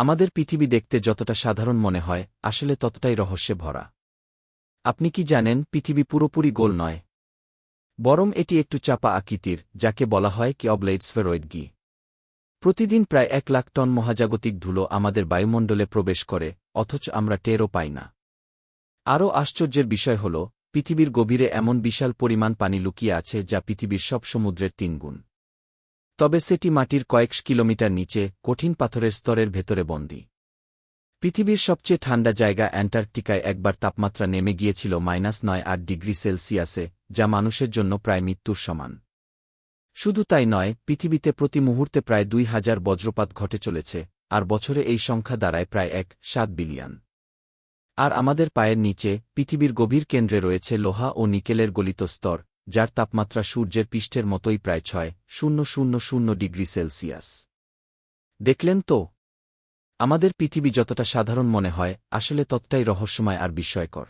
আমাদের পৃথিবী দেখতে যতটা সাধারণ মনে হয়, আসলে ততটাই রহস্যে ভরা। আপনি কি জানেন, পৃথিবী পুরোপুরি গোল নয়? বরং এটি একটু চাপা আকৃতির, যাকে বলা হয় কি অবলেইটসফেরয়েড গি। প্রতিদিন প্রায় এক লাখ টন মহাজাগতিক ধুলো আমাদের বায়ুমণ্ডলে প্রবেশ করে, অথচ আমরা টেরও পাই না। আরও আশ্চর্যের বিষয় হল, পৃথিবীর গভীরে এমন বিশাল পরিমাণ পানি লুকিয়ে আছে যা পৃথিবীর সব সমুদ্রের তিনগুণ। তবে সেটি মাটির কয়েক কিলোমিটার নিচে, কঠিন পাথরের স্তরের ভেতরে বন্দী। পৃথিবীর সবচেয়ে ঠান্ডা জায়গা অ্যান্টার্কটিকায় একবার তাপমাত্রা নেমে গিয়েছিল মাইনাস নয় আট ডিগ্রি সেলসিয়াসে, যা মানুষের জন্য প্রায় মৃত্যুর সমান। শুধু তাই নয়, পৃথিবীতে প্রতি মুহূর্তে প্রায় দুই হাজার বজ্রপাত ঘটে চলেছে, আর বছরে এই সংখ্যা দাঁড়ায় প্রায় এক, সাত বিলিয়ন। আর আমাদের পায়ের নিচে, পৃথিবীর গভীর কেন্দ্রে রয়েছে লোহা ও নিকেলের গলিত স্তর যার তাপমাত্রা সূর্যের পৃষ্ঠের মতোই প্রায় ছয়, শূন্য শূন্য শূন্য ডিগ্রি সেলসিয়াস। দেখলেন তো? আমাদের পৃথিবী যতটা সাধারণ মনে হয়, আসলে ততটাই রহস্যময় আর বিস্ময়কর।